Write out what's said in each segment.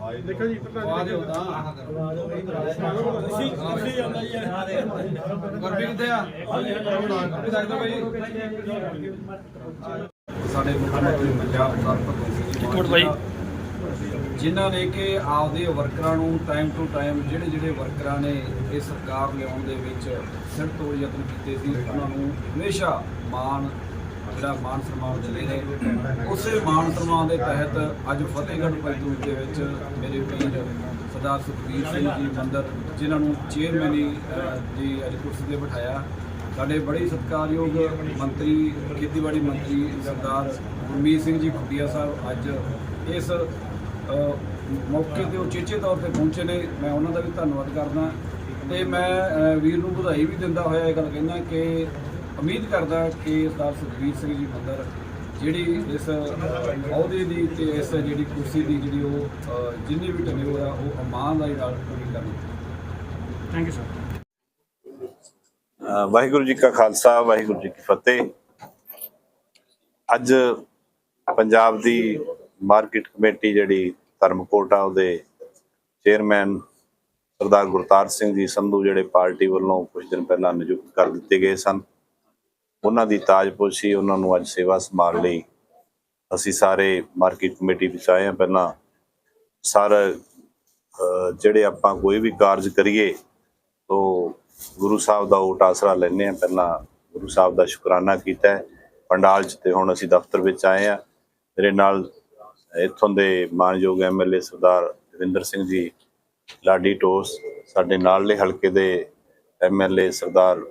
ਪ੍ਰਧਾਨ ਜੀ ਦੇਖਿਓ ਜੀ ਪ੍ਰਧਾਨ ਆਵਾਜ਼ ਜੀ ਹੁੰਦਾ ਤੁਸੀਂ ਤੁਸੀਂ ਜਾਂਦਾ ਜੀ। ਗੁਰਪ੍ਰੀਤ ਕਿੱਥੇ ਆ? ਗੁਰਪ੍ਰੀਤ ਆ ਭਾਈ ਸਾਡੇ ਮੁੱਖ ਮੰਤਰੀ ਪੰਜਾਬ ਸਰਕਾਰ ਜਿਨ੍ਹਾਂ ਨੇ ਕਿ ਆਪਦੇ ਵਰਕਰਾਂ ਨੂੰ ਟਾਈਮ ਟੂ ਟਾਈਮ ਜਿਹੜੇ ਜਿਹੜੇ ਵਰਕਰਾਂ ਨੇ ਇਹ ਸਰਕਾਰ ਲਿਆਉਣ ਦੇ ਵਿੱਚ ਸਿਰ ਤੋਂ ਯਤਨ ਕੀਤੇ ਸੀ ਉਹਨਾਂ ਨੂੰ ਹਮੇਸ਼ਾ ਮਾਣ ਜਿਹੜਾ ਮਾਣ ਸਨਮਾਨ ਦਿੰਦੇ ਨੇ ਉਸੇ ਮਾਣ ਸਨਮਾਨ ਦੇ ਤਹਿਤ ਅੱਜ ਫਤਿਹਗੜ੍ਹ ਪੈਦੂ ਦੇ ਵਿੱਚ ਮੇਰੇ ਵੀਰ ਸਰਦਾਰ ਸੁਖਬੀਰ ਸਿੰਘ ਜੀ ਮੰਦਰ, ਜਿਨ੍ਹਾਂ ਨੂੰ ਚੇਅਰਮੈਨੀ ਜੀ ਦੀ ਅੱਜ ਕੁਰਸੀ ਤੇ ਬਿਠਾਇਆ। ਸਾਡੇ ਬੜੇ ਸਤਿਕਾਰਯੋਗ ਮੰਤਰੀ, ਖੇਤੀਬਾੜੀ ਮੰਤਰੀ ਸਰਦਾਰ ਗੁਰਮੀਤ ਸਿੰਘ ਜੀ ਖੁੱਡੀਆ ਸਾਹਿਬ ਅੱਜ ਇਸ ਮੌਕੇ ਤੇ ਉਚੇਚੇ ਤੌਰ ਤੇ ਪਹੁੰਚੇ ਨੇ। ਮੈਂ ਉਹਨਾਂ ਦਾ ਵੀ ਧੰਨਵਾਦ ਕਰਦਾ। ਤੇ ਮੈਂ ਵੀਰ ਨੂੰ ਵਧਾਈ ਵੀ ਦਿੰਦਾ ਹੋਇਆ ਇਹ ਗੱਲ ਕਹਿੰਦਾ ਕਿ ਉਮੀਦ ਕਰਦਾ ਕਿ ਸਰਦਾਰ ਸੁਖਬੀਰ ਸਿੰਘ ਜੀ ਮੰਦਰ ਜਿਹੜੀ ਇਸ ਅਹੁਦੇ ਦੀ ਤੇ ਇਸ ਜਿਹੜੀ ਕੁਰਸੀ ਦੀ ਜਿਹੜੀ ਉਹ ਜਿੰਨੀ ਵੀ ਟਨਿਓਰ ਆ ਉਹ ਇਮਾਨਦਾਰੀ ਨਾਲ ਪੂਰੀ ਕਰਨੀ। Thank you sir Waheguru ji ਕਾ ਖਾਲਸਾ ਵਾਹਿਗੁਰੂ ਜੀ ਕੀ ਫਤਿਹ। ਅੱਜ ਪੰਜਾਬ ਦੀ ਮਾਰਕੀਟ ਕਮੇਟੀ ਜਿਹੜੀ ਧਰਮਕੋਟ ਆ ਉਹਦੇ ਚੇਅਰਮੈਨ ਸਰਦਾਰ ਗੁਰਤਾਰ ਸਿੰਘ ਜੀ ਸੰਧੂ ਜਿਹੜੇ ਪਾਰਟੀ ਵੱਲੋਂ ਕੁਝ ਦਿਨ ਪਹਿਲਾਂ ਨਿਯੁਕਤ ਕਰ ਦਿੱਤੇ ਗਏ ਸਨ। ਉਹਨਾਂ ਦੀ ਤਾਜਪੋਸ਼ੀ ਉਹਨਾਂ ਨੂੰ ਅੱਜ ਸੇਵਾ ਸੰਭਾਲ ਲਈ। ਅਸੀਂ ਸਾਰੇ ਮਾਰਕੀਟ ਕਮੇਟੀ ਵਿੱਚ ਆਏ ਹਾਂ ਪਹਿਲਾਂ। ਸਾਰਾ ਜਿਹੜੇ ਆਪਾਂ ਕੋਈ ਵੀ ਕਾਰਜ ਕਰੀਏ, ਤੋ ਗੁਰੂ ਸਾਹਿਬ ਦਾ ਓਟ ਆਸਰਾ ਲੈਂਦੇ ਹਾਂ ਪਹਿਲਾਂ। ਗੁਰੂ ਸਾਹਿਬ ਦਾ ਸ਼ੁਕਰਾਨਾ ਕੀਤਾ ਪੰਡਾਲ 'ਚ ਤੇ ਹੁਣ ਅਸੀਂ ਦਫ਼ਤਰ ਵਿੱਚ ਆਏ ਹਾਂ। ਮੇਰੇ ਨਾਲ ਇੱਥੋਂ ਦੇ ਮਾਨਯੋਗ ਐਮਐਲਏ ਸਰਦਾਰ ਰਵਿੰਦਰ ਸਿੰਘ ਜੀ, ਲਾਡੀ ਟੋਸ ਸਾਡੇ ਨਾਲਲੇ ਹਲਕੇ ਦੇ ਐਮਐਲਏ ਸਰਦਾਰ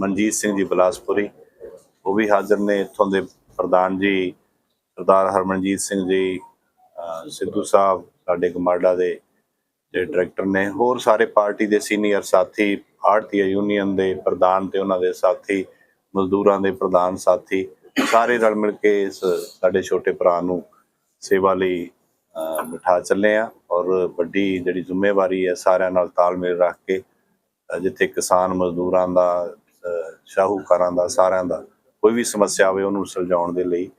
ਮਨਜੀਤ ਸਿੰਘ ਜੀ ਬਲਾਸਪੁਰੀ, ਉਹ ਵੀ ਹਾਜ਼ਰ ਨੇ ਇੱਥੋਂ ਦੇ ਪ੍ਰਧਾਨ ਜੀ, ਸਰਦਾਰ ਹਰਮਨਜੀਤ ਸਿੰਘ ਜੀ ਸਿੱਧੂ ਸਾਹਿਬ, ਸਾਡੇ ਗਮਾਡਾ ਦੇ ਜਿਹੜੇ ਡਾਇਰੈਕਟਰ ਨੇ, ਹੋਰ ਸਾਰੇ ਪਾਰਟੀ ਦੇ ਸੀਨੀਅਰ ਸਾਥੀ ਆੜਤੀਆ ਯੂਨੀਅਨ ਦੇ ਪ੍ਰਧਾਨ ਤੇ ਉਹਨਾਂ ਦੇ ਸਾਥੀ, ਮਜ਼ਦੂਰਾਂ ਦੇ ਪ੍ਰਧਾਨ ਸਾਥੀ, ਸਾਰੇ ਰਲ ਮਿਲ ਕੇ ਇਸ ਸਾਡੇ ਛੋਟੇ ਭਰਾ ਨੂੰ ਸੇਵਾ ਲਈ ਬਿਠਾ ਚੱਲੇ ਆ ਔਰ ਵੱਡੀ ਜਿਹੜੀ ਜ਼ਿੰਮੇਵਾਰੀ ਹੈ ਸਾਰਿਆਂ ਨਾਲ ਤਾਲਮੇਲ ਰੱਖ ਕੇ, ਜਿੱਥੇ ਕਿਸਾਨ ਮਜ਼ਦੂਰਾਂ ਦਾ ਸ਼ਾਹੂਕਾਰਾਂ ਦਾ ਸਾਰਿਆਂ ਦਾ ਕੋਈ ਵੀ ਸਮੱਸਿਆ ਆਵੇ ਉਹਨੂੰ ਸੁਲਝਾਉਣ ਦੇ ਲਈ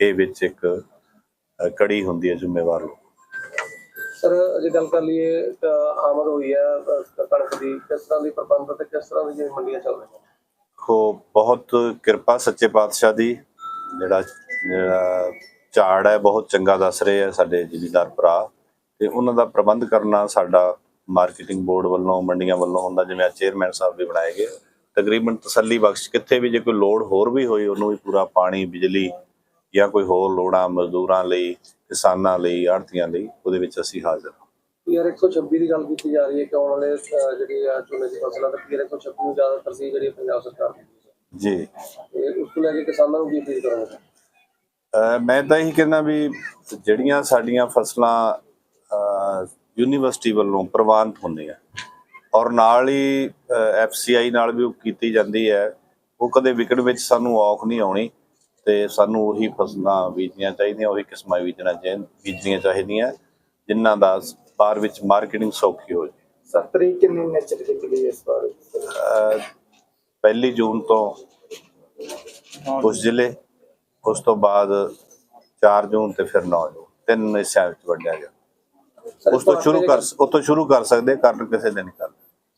ਇਹ ਵਿੱਚ ਇੱਕ ਕੜੀ ਹੁੰਦੀ ਹੈ ਜ਼ਿੰਮੇਵਾਰ ਲੋਕ। ਸਰ ਜੇ ਗੱਲ ਕਰ ਲਈਏ ਆਮਦ ਹੋਈ ਹੈ ਕਣਕ ਦੀ ਕਿਸ ਤਰ੍ਹਾਂ ਦੀ ਪ੍ਰਬੰਧ ਤੇ ਕਿਸ ਤਰ੍ਹਾਂ ਦੀ ਮੰਡੀਆਂ ਚੱਲ ਰਹੀਆਂ? ਕੋ ਬਹੁਤ ਕਿਰਪਾ ਸੱਚੇ ਪਾਤਸ਼ਾਹ ਦੀ ਜਿਹੜਾ ਜਿਹੜਾ ਝਾੜ ਹੈ ਬਹੁਤ ਚੰਗਾ ਦੱਸ ਰਹੇ ਆ ਸਾਡੇ ਜ਼ਿਮੀਦਾਰ ਭਰਾ ਤੇ ਉਹਨਾਂ ਦਾ ਪ੍ਰਬੰਧ ਕਰਨਾ ਸਾਡਾ ਮਾਰਕੀਟਿੰਗ ਬੋਰਡ ਵੱਲੋਂ ਮੰਡੀਆਂ ਵੱਲੋਂ ਹੁੰਦਾ ਜਿਵੇਂ ਚੇਅਰਮੈਨ ਸਾਹਿਬ ਵੀ ਬਣਾਏ ਗਏ। ਤਕਰੀਬਨ ਤਸੱਲੀ ਬਖਸ਼ ਕਿੱਥੇ ਵੀ ਜੇ ਕੋਈ ਲੋੜ ਹੋਰ ਵੀ ਹੋਈ ਉਹਨੂੰ ਵੀ ਪੂਰਾ ਪਾਣੀ ਬਿਜਲੀ ਜਾਂ ਕੋਈ ਹੋਰ ਲੋੜਾਂ ਮਜ਼ਦੂਰਾਂ ਲਈ ਕਿਸਾਨਾਂ ਲਈ ਆੜਤੀਆਂ ਲਈ ਉਹਦੇ ਵਿੱਚ ਅਸੀਂ ਹਾਜ਼ਰ ਹਾਂ। ਪੀਆਰ 126 ਦੀ ਗੱਲ ਕੀਤੀ ਜਾ ਰਹੀ ਹੈ ਕਿ ਆਉਣ ਵਾਲੇ ਜਿਹੜੀ ਆ ਝੋਨੇ ਦੀ ਫਸਲਾਂ ਤੇ ਪੀਆਰ 126 ਨੂੰ ਜ਼ਿਆਦਾ ਤਰਜੀਹ ਜਿਹੜੀ ਪੰਜਾਬ ਸਰਕਾਰ ਦੀ ਜੀ। ਤੇ ਉਸ ਤੋਂ ਲੈ ਕੇ ਕਿਸਾਨਾਂ ਨੂੰ ਕੀ ਅਪੀਲ ਕਰੋਗੇ? ਮੈਂ ਤਾਂ ਇਹੀ ਕਹਿੰਦਾ ਵੀ ਜਿਹੜੀਆਂ ਸਾਡੀਆਂ ਫਸਲਾਂ ਯੂਨੀਵਰਸਿਟੀ ਵੱਲੋਂ ਪ੍ਰਵਾਨਿਤ ਹੁੰਦੀਆਂ ਔਰ ਨਾਲ ਹੀ ਐਫਸੀਆਈ ਨਾਲ ਵੀ ਉਹ ਕੀਤੀ ਜਾਂਦੀ ਹੈ। ਉਹ ਕਦੇ ਵਿਕਣ ਵਿੱਚ ਸਾਨੂੰ ਔਖ ਨਹੀਂ ਆਉਣੀ ਤੇ ਸਾਨੂੰ ਉਹੀ ਫਸਲਾਂ ਬੀਜਣੀਆਂ ਚਾਹੀਦੀਆਂ ਉਹੀ ਕਿਸਮਾਂ ਬੀਜਣਾ ਬੀਜਣੀਆਂ ਚਾਹੀਦੀਆਂ ਜਿਨ੍ਹਾਂ ਦਾ ਬਾਹਰ ਵਿੱਚ ਮਾਰਕੀਟਿੰਗ ਸੌਖੀ ਹੋ ਜਾਏ। ਸਰ ਤਰੀਕ ਕਿੰਨੀ ਨਿਸ਼ਚਿਤ ਕੀਤੀ ਗਈ ਇਸ ਵਾਰ? ਪਹਿਲੀ ਜੂਨ ਤੋਂ ਕੁਝ ਜ਼ਿਲ੍ਹੇ ਉਸ ਤੋਂ ਬਾਅਦ 4 ਜੂਨ ਤੇ ਫਿਰ 9 ਜੂਨ। ਤਿੰਨ ਹਿੱਸਿਆਂ ਵਿੱਚ ਵੰਡਿਆ ਗਿਆ। ਉਸ ਤੋਂ ਸ਼ੁਰੂ ਕਰ ਉਸ ਤੋਂ ਸ਼ੁਰੂ ਕਰ ਸਕਦੇ ਕਰਨ ਕਿਸੇ ਦੇ ਨਹੀਂ ਕਰ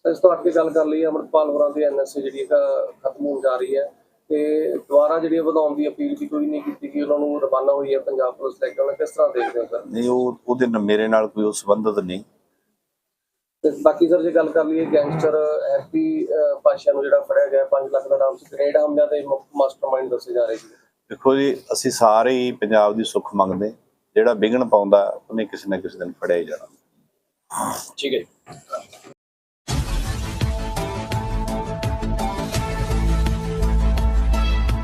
ਇਸ ਤੋਂ ਅੱਗੇ ਗੱਲ ਕਰ ਲਈਏ ਅਮਰਪਾਲ ਹੋਰਾਂ ਦੀ ਐਨਐਸਏ ਜਿਹੜੀ ਖਤਮ ਹੋਣ ਜਾ ਰਹੀ ਹੈ ਤੇ ਦੁਬਾਰਾ ਜਿਹੜੀ ਵਧਾਉਣ ਦੀ ਅਪੀਲ ਵੀ ਕੋਈ ਨਹੀਂ ਕੀਤੀ ਗਈ ਉਹਨਾਂ ਨੂੰ ਰਵਾਨਾ ਹੋਈ ਹੈ ਪੰਜਾਬ ਪੁਲਿਸ ਲੈ ਕੇ ਉਹਨਾਂ ਕਿਸ ਤਰ੍ਹਾਂ ਦੇਖਦੇ ਹੋ ਸਰ? ਨਹੀਂ ਉਹ ਉਹਦੇ ਨਾਲ ਮੇਰੇ ਨਾਲ ਕੋਈ ਉਹ ਸੰਬੰਧਤ ਨਹੀਂ। ਤੇ ਬਾਕੀ ਸਰ ਜੇ ਗੱਲ ਕਰ ਲਈਏ ਗੈਂਗਸਟਰ ਹੈਪੀ ਪਾਸ਼ਾ ਨੂੰ ਜਿਹੜਾ ਫੜਿਆ ਗਿਆ 5 ਲੱਖ ਦਾ ਨਾਮ ਸੀ ਗ੍ਰੇਡ ਹਮਲਿਆਂ ਦੇ ਮਾਸਟਰਮਾਈਂਡ ਦੱਸੇ ਜਾ ਰਹੇ ਸੀ। ਦੇਖੋ ਜੀ ਅਸੀਂ ਸਾਰੇ ਹੀ ਪੰਜਾਬ ਦੀ ਸੁੱਖ ਮੰਗਦੇ ਜਿਹੜਾ ਵਿਗਣ ਪਾਉਂਦਾ ਉਹਨੇ ਕਿਸੇ ਨਾ ਕਿਸੇ ਦਿਨ ਫੜਿਆ ਹੀ ਜਾਣਾ। ਠੀਕ ਹੈ